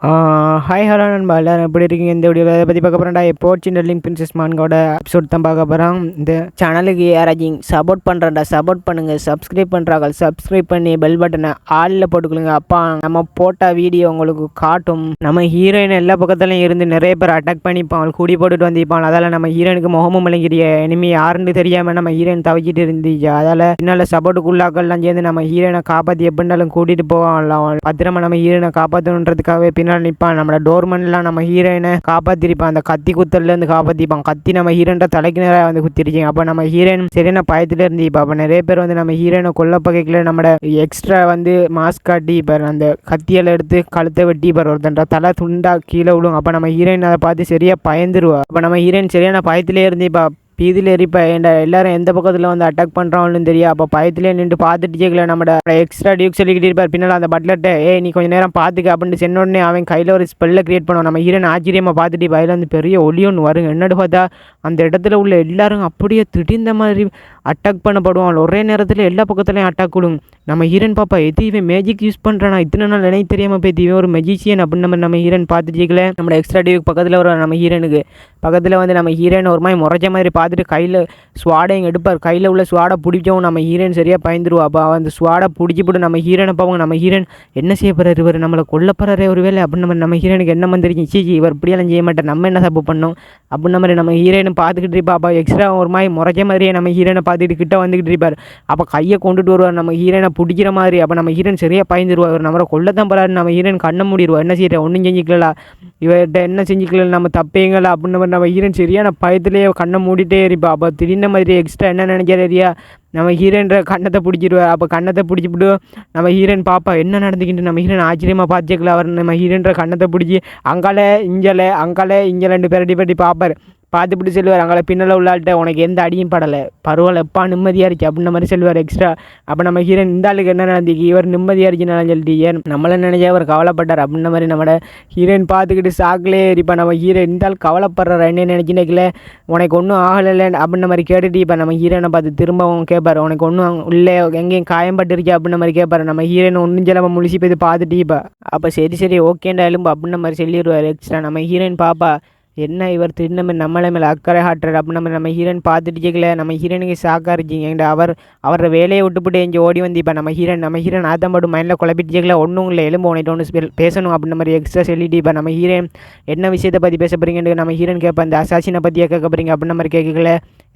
Uh, hi hello நண்பா எல்லாரும் எப்படி இருக்கீங்க? இந்த வீடியோவில் அதை பற்றி பார்க்க போகிறேன்டா எப்போ டெல்லிங் பிரின்சஸ் மான்கோட எபிசோட் தான் பார்க்க போகிறோம் இந்த சேனலுக்கு யாராச்சும் சப்போர்ட் பண்ணுறேன்டா சப்போர்ட் பண்ணுங்கள் சப்ஸ்கிரைப் பண்ணுறாங்க சப்ஸ்கிரைப் பண்ணி பெல் பட்டனை ஆளில் போட்டுக்கொள்ளுங்க. அப்பா நம்ம போட்ட வீடியோ உங்களுக்கு காட்டும். நம்ம ஹீரோயின் எல்லா பக்கத்துலையும் இருந்து நிறைய பேர் அட்டாக் பண்ணிப்பாங்க கூடி போட்டுட்டு வந்திருப்பான். அதால் நம்ம ஹீரோயினுக்கு முகமும் விளங்கிறிய இனிமே யாருன்னு தெரியாமல் நம்ம ஹீரோயின் தவிக்கிட்டு இருந்துச்சு. அதால் பின்னால் சப்போர்ட்டுக்குள்ளாக்கள்லாம் சேர்ந்து நம்ம ஹீரோயினை காப்பாற்றி எப்படினாலும் கூட்டிகிட்டு போவாங்களாம் பத்திரமா நம்ம ஹீரோயினை காப்பாற்றணுன்றதுக்காகவே பின்னால் நிற்பான் நம்மளோட டோர்மன்லாம் நம்ம ஹீரோயினை காப்பாற்றிருப்பான் அந்த கத்தி குத்தல்லேருந்து காப்பாற்றிப்பான் கத்தி நம்ம ஹீரோன்ற தலைக்கு நேராக வந்து குத்திருச்சிங்க அப்போ நம்ம ஹீரோயின் சரியான பயத்தில் இருந்து இப்போ அப்போ நிறைய பேர் வந்து நம்ம ஹீரோயினை கொல்ல பகைக்கில். நம்மளோட எக்ஸ்ட்ரா வந்து மாஸ்க் காட்டி இப்போ அந்த கத்தியால் எடுத்து கழுத்தை வெட்டி இப்போ ஒருத்தன்ற தலை துண்டா கீழே விழும். அப்போ நம்ம ஹீரோயின் அதை பார்த்து சரியாக பயந்துருவா. அப்போ நம்ம ஹீரோயின் சரியான பயத்திலே இருந்து இப்போ பீதியில் எரிப்பா எல்லாரும் எந்த பக்கத்தில் வந்து அட்டாக் பண்ணுறாங்கன்னு தெரியும் அப்போ பயத்திலே நின்று பார்த்துட்டு கேட்கல நம்மட எக்ஸ்ட்ரா டியூக் சொல்லிக்கிட்டு இருப்பார். பின்னால் அந்த பட்லர்ட்ட ஏ நீ கொஞ்சம் நேரம் பார்த்துக்க அப்படின்னு சொன்ன உடனே அவன் கையில் ஒரு ஸ்பெல்லை கிரியேட் பண்ணுவான். நம்ம ஹீரன் ஆச்சரியமாக பார்த்துட்டு பயில வந்து பெரிய ஒளி ஒன்று வரும் என்னடு பார்த்தா அந்த இடத்துல உள்ள எல்லாரும் அப்படியே திடீர்ந்த மாதிரி அட்டாக் பண்ணப்படுவான். ஒரே நேரத்தில் எல்லா பக்கத்துலையும் அட்டாக் கொடுங்க நம்ம ஹீரன் பாப்பா எது இவன் மேஜிக் யூஸ் பண்ணுறானா இத்தனை நாள் நினைவு தெரியாமல் போய் இவன் ஒரு மெஜிஷியன் அப்படின்னு நம்ம நம்ம ஹீரன் பார்த்துட்டீங்களே நம்ம எக்ஸ்ட்ரா டிவிக்கு பக்கத்தில் வர நம்ம ஹீரனுக்கு பக்கத்தில் வந்து நம்ம ஹீரோயின் ஒரு மாதிரி முறைச்ச மாதிரி பார்த்துட்டு கையில் ஸ்வாடை எடுப்பார். கையில் உள்ள ஸ்வாடை பிடிச்சவங்க நம்ம ஹீரோயின் சரியாக பயந்துருவா. அப்போ அந்த ஸ்வாடை பிடிச்சி போட்டு நம்ம ஹீரோனை பார்ப்போங்க நம்ம ஹீரோன் என்ன செய்ய போகிறார் இவர்? நம்மளை கொல்ல போகிறாரே ஒரு வேலை அப்படின்னு நம்ம நம்ம ஹீரோனுக்கு என்ன வந்துருச்சு சீச்சி இவர் இப்படியெல்லாம் செய்ய மாட்டேன் நம்ம என்ன தப்பு பண்ணோம்? அப்படின்ன மாதிரி நம்ம ஹீரோயினை பார்த்துக்கிட்டு இருப்பா அப்போ எக்ஸ்ட்ரா ஒரு மாதிரி முறைச்ச மாதிரியே நம்ம ஹீரோனை பார்த்துட்டு கிட்ட வந்துக்கிட்டு இருப்பார். அப்போ கையை கொண்டுட்டு வருவார். நம்ம ஹீரோனை பிடிக்கிற மாதிரி. அப்போ நம்ம ஹீரோன் சரியாக பயந்துருவார். இவர் நம்மளை கொல்லத்தான் போகிறாரு நம்ம ஹீரோன் கண்ண மூடிடுவார். என்ன செய்யற ஒன்றும் செஞ்சுக்கலாம் இவர்கிட்ட என்ன செஞ்சுக்கலாம் நம்ம தப்பேங்களா அப்படின்னு நம்ம ஹீரோன் சரியான பயத்துலேயே கண்ணை மூடிட்டே இருப்பா. அப்போ திடீர்னு மாதிரி எக்ஸ்ட்ரா என்ன நினைக்கிறியா நம்ம ஹீரோன்ற கண்ணத்தை பிடிச்சிருவா அப்போ கண்ணத்தை பிடிச்சிவிட்டு நம்ம ஹீரோயின் பாப்பா என்ன நடந்துக்கிட்டு நம்ம ஹீரோயின் ஆச்சரியமாக பார்த்துக்கலாம் அவர் நம்ம ஹீரோன்ற கண்ணத்தை பிடிச்சி அங்கால இஞ்சலை அங்கால இங்கே ரெண்டு பேரடி பட்டி பார்ப்பார் பார்த்துப்பிட்டு சொல்லுவார் அங்கே பின்னால் உள்ளாள்கிட்ட உனக்கு எந்த அடியும் படலை. பரவாயில்ல எப்பா நிம்மதியாக இருக்கு அப்படின்ன மாதிரி சொல்லுவார் எக்ஸ்ட்ரா அப்போ நம்ம ஹீரோயின் இந்த ஆளுக்கு என்ன நடந்துக்கு இவர் நிம்மதியாக இருந்துச்சுன்னு சொல்லிட்டு ஏன் நம்மளை நினைச்சா அவர் கவலைப்பட்டார். அப்படின்ன மாதிரி நம்மளோட ஹீரோயின் பார்த்துக்கிட்டு சாக்கிலே இருப்பா நம்ம ஹீரோ இந்த ஆள் கவலைப்படுறாரு என்ன நினைக்கினேக்கல உனக்கு ஒன்றும் ஆகலை அப்படின்ன மாதிரி கேட்டுட்டு இப்போ நம்ம ஹீரோனை பார்த்து திரும்பவும் கேட்பார் உனக்கு ஒன்றும் உள்ளே எங்கேயும் காயம்பட்டுருச்சு அப்படின்ன மாதிரி கேட்பார் நம்ம ஹீரோயின் ஒன்றும் செல்லாமல் முழிச்சு போய் பார்த்துட்டீப்பா அப்போ சரி சரி ஓகேண்டா எலும்பு அப்படின்ன மாதிரி சொல்லிடுவார் எக்ஸ்ட்ரா நம்ம ஹீரோயின் பாப்பா. என்ன இவர் திருநம்ம நம்மளை மேலே அக்கறை காட்டுறாரு? அப்படின்னு நம்ம நம்ம ஹீரன் பார்த்துட்டு கேட்கல நம்ம ஹீரோனுக்கு ஷாக்காக இருக்கீங்க. அவர் அவரோட வேலையை விட்டுப்பட்டு எங்கே ஓடி வந்து இப்போ நம்ம ஹீரோன் நம்ம ஹீரோன் ஆதம் மட்டும் மைண்டில் குழப்பிட்டு கேட்கல ஒன்றும் இல்லை எலும்பு உனக்கு ஒன்று பேசணும் அப்படின்ற மாதிரி எக்ஸ்ட்ரா சொல்லிட்டு இப்போ நம்ம ஹீரோன் என்ன விஷயத்தை பற்றி பேச போகிறீங்கன்னு நம்ம ஹீரோன் கேட்பேன் அந்த அசாசினை பற்றியே கேட்க போகிறீங்க அப்படின்ற மாதிரி கேட்கல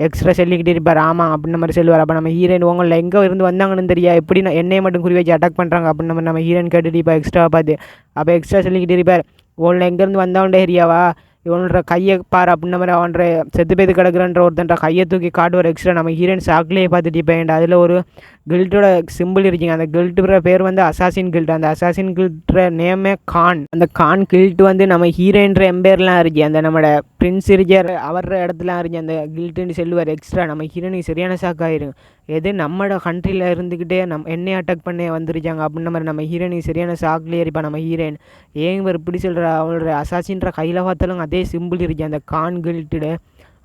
எக்ஸ்ட்ரா சொல்லிக்கிட்டு இருப்பார். ஆமாம் அப்படின்னு மாதிரி சொல்லுவார். அப்போ நம்ம ஹீரோயின் உங்களில் எங்கே இருந்து வந்தாங்கன்னு தெரியா எப்படி என்னையை மட்டும் குறி வச்சு அட்டாக் பண்ணுறாங்க அப்படின்னு நம்ம நம்ம ஹீரோயின் கேட்டுட்டு இப்போ எக்ஸ்ட்ரா பார்த்து அப்போ எக்ஸ்ட்ரா சொல்லிக்கிட்டு இருப்பார். உங்களில் எங்கேருந்து வந்தவன்டே ஏரியாவா இவனோட கையை பார் அப்படின்ற மாதிரி அவன்ற செத்து பேத்து கிடக்குறன்ற ஒருத்தன்ற கையை தூக்கி காட்டுவார் எக்ஸ்ட்ரா நம்ம ஹீரோயின் சாக்லேயே பார்த்துட்டு இப்போ அதில் ஒரு கில்ட்டோட சிம்பிள் இருக்குங்க. அந்த கில்ட்டுற பேர் வந்து அசாசின் கில்ட் அந்த அசாசின் கில்ட்ற நேமே கான் அந்த கான் கில்ட் வந்து நம்ம ஹீரோயின்ற எம்பேர்லாம் இருக்கு அந்த நம்மளோட பிரின்ஸ் இருக்கார் அவர் இடத்துலாம் இருந்துச்சு அந்த கில்ட்டுன்னு சொல்லுவார் எக்ஸ்ட்ரா நம்ம ஹீரோனுக்கு சரியான சாக்காயிரும் எது நம்மளோட கண்ட்ரியில் இருந்துக்கிட்டே நம் என்னையை அட்டாக் பண்ணே வந்துருச்சாங்க அப்படின்ற மாதிரி நம்ம ஹீரோனுக்கு சரியான சாக்லேயே இருப்பா நம்ம ஹீரோயின் ஏன் இவர் இப்படி சொல்கிற அவளோட அசாசின்ற கையில் பார்த்தாலும் அதே சிம்பிள் இருக்கு. அந்த கான் கில்ட்டுட.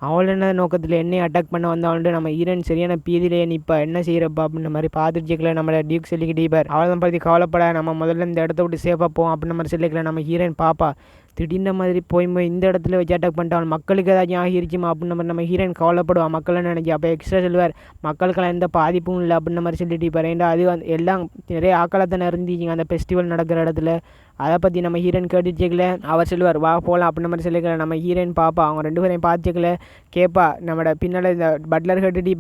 அவள் என்ன நோக்கத்தில் என்னையை அட்டாக் பண்ண வந்தவன்ட்டு நம்ம ஹீரோயின் சரியான பீதியிலே நிற்பா என்ன செய்கிறப்பா அப்படின்ற மாதிரி பார்த்துட்டு நம்மளை டியூக் சொல்லிக்கிட்டே இருப்பார். அவள் தான் பற்றி கவலைப்பட. நம்ம முதல்ல இந்த இடத்த விட்டு சேஃபாக போவோம் அப்படின்ற மாதிரி சொல்லிக்கல. நம்ம ஹீரோயின் பாப்பா. திடீர்னு மாதிரி போய் போய் இந்த இடத்துல வச்சு அட்டாக் பண்ணிட்டான் மக்களுக்கு ஏதாச்சும் ஆகிருச்சுமா அப்படின்ன மாதிரி நம்ம ஹீரோயின் கவலைப்படுவா மக்களை நினைச்சி அப்போ எக்ஸ்ட்ரா சொல்லுவார் மக்களுக்கெல்லாம் எந்த பாதிப்பும் இல்லை அப்படின்ன மாதிரி சொல்லிட்டு இப்போ ஏன்டா அது எல்லாம் நிறைய ஆக்கலத்தை நிறைஞ்சிச்சிங்க அந்த ஃபெஸ்டிவல் நடக்கிற இடத்துல. அதை பற்றி நம்ம ஹீரோயின் கேட்டுச்சுக்கல. அவர் சொல்லுவார் வா போகலாம் அப்படின்ற மாதிரி சொல்லிக்கல. நம்ம ஹீரோயின் பாப்பா அவங்க ரெண்டு பேரையும் பார்த்துக்கல கேட்பா நம்மளோட பின்னால் இந்த பட்லர் கேட்டுட்டு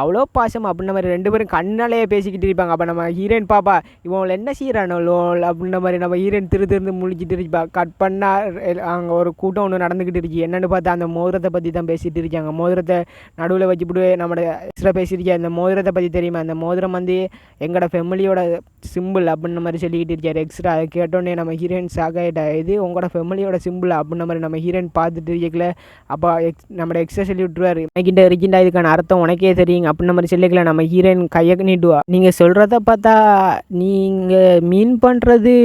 அவ்வளோ பாசம். அப்படின்ன மாதிரி ரெண்டு பேரும் கண்ணாலேயே பேசிக்கிட்டு இருப்பாங்க. அப்போ நம்ம ஹீரோயின் பாப்பா இவங்களை என்ன செய்கிறானோ அப்படின்ற மாதிரி நம்ம ஹீரோயின் திரு திருந்து முழிச்சிட்டு இருப்பா. கட் பண்ணால் அங்கே ஒரு கூட்டம் ஒன்று நடந்துக்கிட்டு இருக்கு. என்னென்னு பார்த்தா அந்த மோதிரத்தை பற்றி தான் பேசிகிட்டு இருக்காங்க. மோதிரத்தை நடுவில் வச்சுப்பிட்டு நம்மளோட எக்ஸ்ட்ரா பேசியிருக்கா அந்த மோதிரத்தை பற்றி தெரியுமா? அந்த மோதிரம் வந்து எங்களோட ஃபெமிலியோட சிம்பிள் அப்படின்ற மாதிரி சொல்லிக்கிட்டு இருக்காரு. எக்ஸ்ட்ரா அதை கேட்டோன்னே நம்ம ஹீரோயின் ஷாக் இது உங்களோட ஃபெமிலியோட சிம்பிள் அப்படின்ற மாதிரி நம்ம ஹீரோயின் பார்த்துட்டு இருக்கல. அப்போ எக்ஸ் நம்மளோட எக்ஸ்ட்ரா சொல்லி விட்டுருவாரு எனக்கிட்ட இருக்கின்றா இதுக்கான அர்த்தம் உனக்கே தெரியும். அப்படின்ற மாதிரி சொல்லிக்கல. நம்ம ஹீரோயின் கையை நீட்டுவா. நீங்கள் சொல்கிறத பார்த்தா நீங்கள் மீன் பண்ணுறது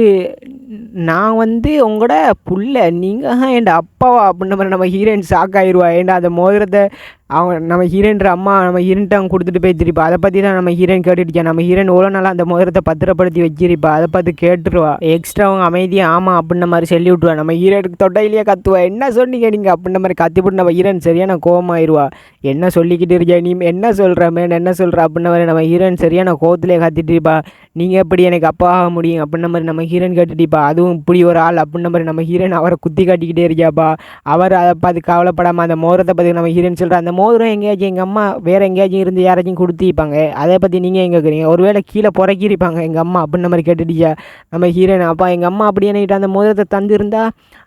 நான் வந்து உங்களோட புள்ள. நீங்கள் என் அப்பாவா அப்படின்ற மாதிரி நம்ம ஹீரோயின் ஷாக் ஆயிடுவா ஏன்டா அந்த மோதிரத்தை அவங்க நம்ம ஹீரோன்ற அம்மா நம்ம ஹீரோன்ட்டு அவங்க கொடுத்துட்டு போய் அதை பற்றி தான் நம்ம ஹீரோயின் கேட்டுட்டு நம்ம ஹீரோயின் எவ்வளோ நாளாக அந்த மோதிரத்தை பத்திரப்படுத்தி வச்சிருப்பா அதை பார்த்து கேட்டுருவா எக்ஸ்ட்ரா அவங்க அமைதியாக ஆமாம் அப்படின்ன மாதிரி சொல்லி விட்ருவா நம்ம ஹீரோனுக்கு தொட்டையிலேயே கத்துவா என்ன சொன்னீங்க நீங்கள் அப்படின்ற மாதிரி கத்திப்பட்டு நம்ம ஹீரோயின் சரியான கோவமாயிருவா என்ன சொல்லிக்கிட்டு இருக்கியா நீ என்ன சொல்கிற மேன் என்ன சொல்கிற அப்படின்ன மாதிரி நம்ம ஹீரோயின் சரியான கோவத்திலே கத்திட்டு இருப்பா நீங்கள் எப்படி எனக்கு அப்பா ஆக முடியும் அப்படின்ன மாதிரி நம்ம ஹீரோயின் கேட்டுட்டிப்பா அதுவும் இப்படி ஒரு ஆள் அப்படின்ன மாதிரி நம்ம ஹீரோயின் அவரை குத்தி காட்டிக்கிட்டே இருக்கியாப்பா அவர் அதை பார்த்து கவலைப்படாமல் அந்த மோதிரத்தை பற்றி நம்ம ஹீரோயின் சொல்கிற அந்த மோதிரம் எங்கேயாச்சும் எங்கள் அம்மா வேறு எங்கேயாச்சும் இருந்து யாராச்சும் கொடுத்திருப்பாங்க அதை பற்றி நீங்கள் எங்கே இருக்கிறீங்க ஒருவேளை கீழே புறக்கிருப்பாங்க எங்கள் அம்மா அப்படின்ன மாதிரி கேட்டுட்டியா நம்ம ஹீரோயின் அப்பா எங்கள் அம்மா அப்படி என்கிட்ட அந்த மோதிரத்தை தந்திருந்தா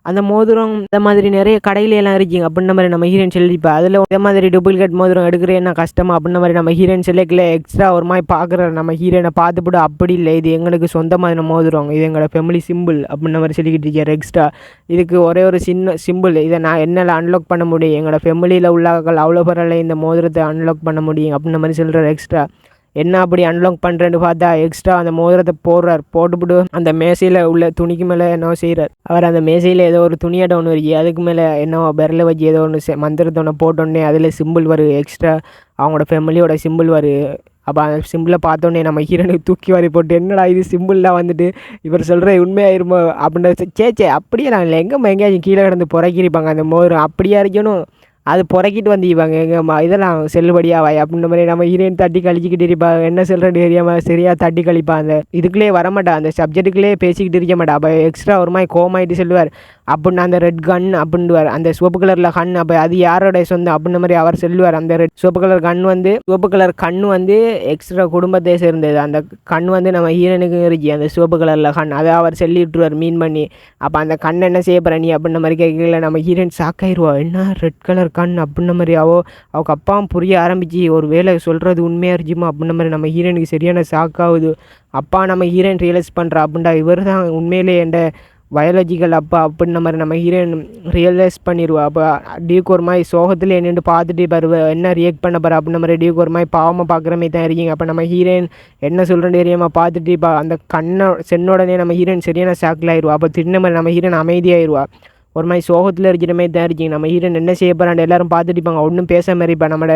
அந்த மோதிரம் இந்த மாதிரி நிறைய கடையில எல்லாம் இருக்கீங்க. அப்படின்ன மாதிரி நம்ம ஹீரோயின் சொல்லிப்பா அதில் இந்த மாதிரி டூப்ளிகேட் மோதிரம் எடுக்கிறேன்னா கஷ்டமா? அப்படின்ன மாதிரி நம்ம ஹீரோயின் சொல்லிக்கல எக்ஸ்ட்ரா ஒரு மாதிரி பார்க்குற நம்ம ஹீரோயினை பார்த்துப்பட்டு அப்படி இல்லை. இது எங்களுக்கு சொந்தமான மோதிரம் இது எங்களோட ஃபேமிலி சிம்பிள் அப்படின்ன மாதிரி சொல்லிக்கிட்டு இருக்கார் எக்ஸ்ட்ரா இதுக்கு ஒரே ஒரு சின்ன சிம்பிள் இதை நான் என்னால் அன்லாக் பண்ண முடியும். எங்களோட ஃபேமிலியில் உள்ளவர்கள் அவ்வளோ பரவாயில்ல இந்த மோதிரத்தை அன்லாக் பண்ண முடியும். அப்படின்ன மாதிரி சொல்கிறார் எக்ஸ்ட்ரா என்ன அப்படி அன்லாக் பண்ணுறேன்னு பார்த்தா எக்ஸ்ட்ரா அந்த மோதிரத்தை போடுறார். போட்டுவிட்டு அந்த மேசையில் உள்ள துணிக்கு மேலே என்னவோ செய்கிறார் அவர் அந்த மேசையில் ஏதோ ஒரு துணியாட்ட ஒன்று வரைக்கும் அதுக்கு மேலே என்னவோ பெரில் வச்சு ஏதோ ஒன்று மந்திரத்தை ஒன்று போட்டோடனே அதில் சிம்பிள் வரும் எக்ஸ்ட்ரா அவங்களோட ஃபேமிலியோட சிம்பிள் வரும் அப்போ அந்த சிம்பிளை பார்த்தோன்னே நம்ம ஹீரோனுக்கு தூக்கி வாரி போட்டு என்னடா இது சிம்பிள்லாம் வந்துட்டு? இவர் சொல்கிற உண்மையாயிருமோ? அப்படின்ற சேச்சே அப்படியே நான் இல்லை எங்கே எங்கேயாச்சும் கீழே கிடந்து புறக்கிருப்பாங்க அந்த மோதிரம். அப்படியே இருக்கணும்? அது புறக்கிட்டு வந்து இவங்க எங்கள் இதெல்லாம் செல்லுபடியாவா அப்படின்ற மாதிரி நம்ம ஹீரோயின் தட்டி கழிச்சிக்கிட்டு இருப்பா. என்ன சொல்கிறேன்னு தெரியாமல் சரியாக தட்டி கழிப்பா. அந்த இதுக்குள்ளே வரமாட்டா. அந்த சப்ஜெக்ட்டுக்குள்ளே பேசிக்கிட்டு இருக்க மாட்டா. அப்போ எக்ஸ்ட்ரா ஒரு மாதிரி கோமாயிட்டு சொல்லுவார். அப்படின்னு அந்த ரெட் கன் அப்படின்டுவார் அந்த சிவப்பு கலரில் கண் அப்போ அது யாரோடைய சொந்தம் அப்படின்ற மாதிரி அவர் சொல்லுவார். அந்த ரெட் சிவப்பு கலர் கண் வந்து சிவப்பு கலர் கண் வந்து எக்ஸ்ட்ரா குடும்பத்தை சேர்ந்தது. அந்த கண் வந்து நம்ம ஹீரோனுக்கு இருக்கு. அந்த சிவப்பு கலரில் கண் அதை அவர் செல்லி விட்டுருவார் மீன் பண்ணி. அப்போ அந்த கண் என்ன செய்ய போகிற நீ அப்படின்ற மாதிரி கேட்கல நம்ம ஹீரோயின் ஷாக்காயிருவா என்ன ரெட் கலர் கண் அப்படின்ற மாதிரி அவோ அவங்க அப்பாவும் புரிய ஆரம்பிச்சு ஒரு வேலை சொல்கிறது உண்மையாக இருக்குமா அப்படின்ற மாதிரி நம்ம ஹீரோனுக்கு சரியான ஷாக்காகுது அப்பா நம்ம ஹீரோயின் ரியலைஸ் பண்ணுறா அப்படின்டா இவர் தான் உண்மையிலே என்ட பயாலஜிக்கல் அப்பா அப்படின்ன மாதிரி நம்ம ஹீரோயின் ரியலைஸ் பண்ணிடுவா அப்போ டியூக்கு ஒரு மாதிரி சோகத்தில் என்னென்னு பார்த்துட்டு பருவ என்ன ரியாக்ட் பண்ண போகிற அப்படின்ன மாதிரி டியூக்கு ஒரு மாதிரி பாவமாக பார்க்குற மாதிரி தான் இருக்கீங்க. அப்போ நம்ம ஹீரோயின் என்ன சொல்கிறேன்னு தெரியாமல் பார்த்துட்டு இப்போ அந்த கண்ணை சென்னோடனே நம்ம ஹீரோயின் சரியான ஷாக்கில் ஆயிடுவா அப்போ தின்ன மாதிரி நம்ம ஹீரோயின் அமைதியாயிருவா. ஒரு மாதிரி சோகத்தில் இருக்கிற மாதிரி தான் இருக்கீங்க. நம்ம ஹீரோயின் என்ன செய்ய போகிறான் எல்லோரும் பார்த்துட்டு இருப்பாங்க. ஒன்றும் பேச மாதிரி இப்போ நம்மளோட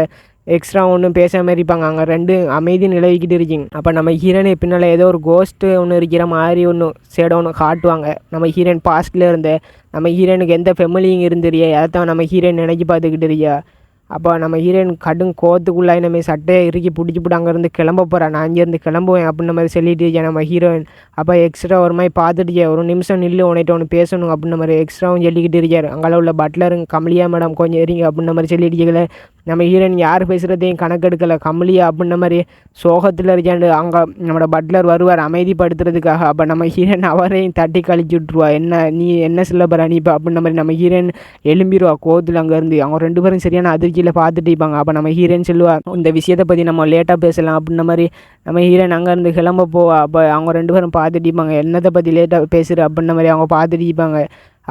எக்ஸ்ட்ரா ஒன்றும் பேச மாதிரி இருப்பாங்க. அங்கே ரெண்டு அமைதி நிலவிக்கிட்டு இருக்கீங்க. அப்போ நம்ம ஹீரோனை பின்னால் ஏதோ ஒரு கோஸ்ட்டு ஒன்று இருக்கிற மாதிரி ஒன்று சேடோ ஒன்று காட்டுவாங்க. நம்ம ஹீரோயின் பாஸ்ட்டில் இருந்த நம்ம ஹீரோனுக்கு எந்த ஃபெமிலியும் இருந்துறியா தான் நம்ம ஹீரோயின் நினைக்கி பார்த்துக்கிட்டு இருக்கியா? அப்போ நம்ம ஹீரோயின் கடும் கோத்துக்குள்ளாய் நம்ம சட்டையை இறுக்கி பிடிச்சிப்புட்டு அங்கேருந்து கிளம்ப போகிறேன் நான் அங்கேருந்து கிளம்புவேன் அப்படின்ற மாதிரி சொல்லிட்டு இருக்கேன். நம்ம ஹீரோயின் அப்போ எக்ஸ்ட்ரா ஒரு மாதிரி பார்த்துட்டு ஒரு நிமிஷம் நில்லு உன்னிட்ட ஒன்று பேசணும் அப்படின்ற மாதிரி எக்ஸ்ட்ராவும் சொல்லிக்கிட்டு இருக்கார். அங்கே உள்ள பட்லருங்க கமலியா மேடம் கொஞ்சம் இருங்க அப்படின்ற மாதிரி சொல்லிட்டு நம்ம ஹீரோயின் யார் பேசுகிறதையும் கணக்கெடுக்கலை கமலியா அப்படின்ன மாதிரி சோகத்தில் இருக்காண்டு. அங்கே நம்மளோட பட்லர் வருவார் அமைதிப்படுத்துறதுக்காக. அப்போ நம்ம ஹீரோயின் அவரையும் தட்டி கழிச்சு விட்ருவா என்ன நீ என்ன சொல்ல போகிற நீ இப்போ அப்படின்ன மாதிரி நம்ம ஹீரோயின் எழும்பிடுவா கோவத்தில் அங்கேருந்து அவங்க ரெண்டு பேரும் சரியான அதிர்ச்சியில் பார்த்துட்டு இருப்பாங்க. அப்போ நம்ம ஹீரோயின் சொல்லுவா இந்த விஷயத்தை பற்றி நம்ம லேட்டாக பேசலாம் அப்படின்ன மாதிரி நம்ம ஹீரோயின் அங்கேருந்து கிளம்ப போவா. அப்போ அவங்க ரெண்டு பேரும் பார்த்துட்டு இருப்பாங்க. என்னத்தை பற்றி லேட்டாக பேசுகிற அப்படின்ன மாதிரி அவங்க பார்த்துட்டு இருப்பாங்க.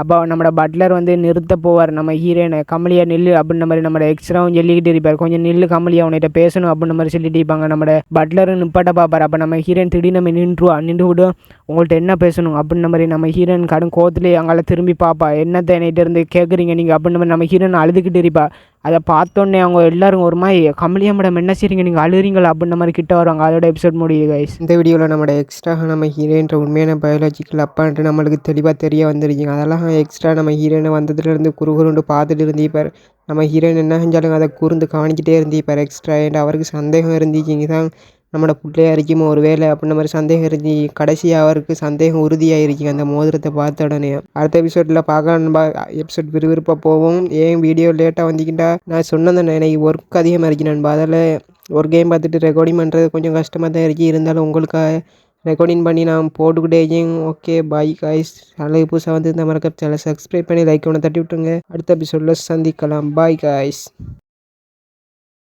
அப்போ நம்மளோட பட்லர் வந்து நிறுத்த போவார். நம்ம ஹீரோயினை கமலியா நில்லு அப்படின்ற மாதிரி நம்ம எக்ஸ்ட்ராவும் சொல்லிக்கிட்டு இருப்பார். கொஞ்சம் நில்லு கமலியா உன்கிட்ட பேசணும் அப்படின்ற மாதிரி சொல்லிட்டு இருப்பாங்க. நம்ம பட்லரும் நிப்பாட்ட பார்ப்பார் அப்போ நம்ம ஹீரோயின் திடீர்னு நம்ம நின்றுவா நின்று விடும் உங்கள்கிட்ட என்ன பேசணும் அப்படின்ற மாதிரி நம்ம ஹீரோயின் கடும் கோத்துலேயே அங்கால திரும்பி பார்ப்பா என்னத்தை என்கிட்ட இருந்து கேட்குறீங்க நீங்கள் அப்படின்ற மாதிரி நம்ம ஹீரோயின் அழுதுகிட்டு இருப்பா. அதை பார்த்தோன்னே அவங்க எல்லாரும் ஒரு மாதிரி கமலியா மேடம் என்ன செய்றீங்க? நீங்கள் அழுறீங்களா அப்படின்ற மாதிரி கிட்ட வருவாங்க. அதோட எபிசோட் முடியுது கைஸ் இந்த வீடியோவில் நம்மளோட எக்ஸ்ட்ரா நம்ம ஹீரோயின்ற உண்மையான பயாலஜிக்கல் அப்பான்ட்டு நம்மளுக்கு தெளிவாக தெரிய வந்துருக்கீங்க. அதெல்லாம் எக்ஸ்ட்ரா நம்ம ஹீரோயினை வந்ததுலேருந்து குறுகுருண்டு பார்த்துட்டு இருந்தீப்பார் நம்ம ஹீரோயின் என்ன செஞ்சாலும் அதை கூர்ந்து காணிக்கிட்டே இருந்தீப்பார் எக்ஸ்ட்ரா ஏன்ட்டு அவருக்கு சந்தேகம் இருந்துச்சிங்க தான் நம்மளோட பிள்ளையா இருக்குமோ ஒரு வேலை அப்படின்ற மாதிரி சந்தேகம் இருந்து கடைசியாக அவருக்கு சந்தேகம் உறுதியாகிருக்கு அந்த மோதிரத்தை பார்த்த உடனே. அடுத்த எபிசோடில் பார்க்க எபிசோட் விறுவிறுப்பாக போவோம் ஏன் வீடியோ லேட்டாக வந்திக்கிட்டா நான் சொன்னது எனக்கு ஒர்க் அதிகமாக இருக்கு நண்பா. அதில் ஒரு கேம் பார்த்துட்டு ரெக்கார்டிங் பண்ணுறது கொஞ்சம் கஷ்டமாக தான் இருக்குது இருந்தாலும் உங்களுக்காக ரெக்கார்டிங் பண்ணி நான் போட்டுக்கிட்டே ஓகே பாய் காய்ஸ் அழகு புதுசாக வந்து இந்த மறக்க சேனல் சப்ஸ்கிரைப் பண்ணி லைக் ஒன்று தட்டி விட்டுருங்க. அடுத்த எபிசோடில் சந்திக்கலாம். Bye guys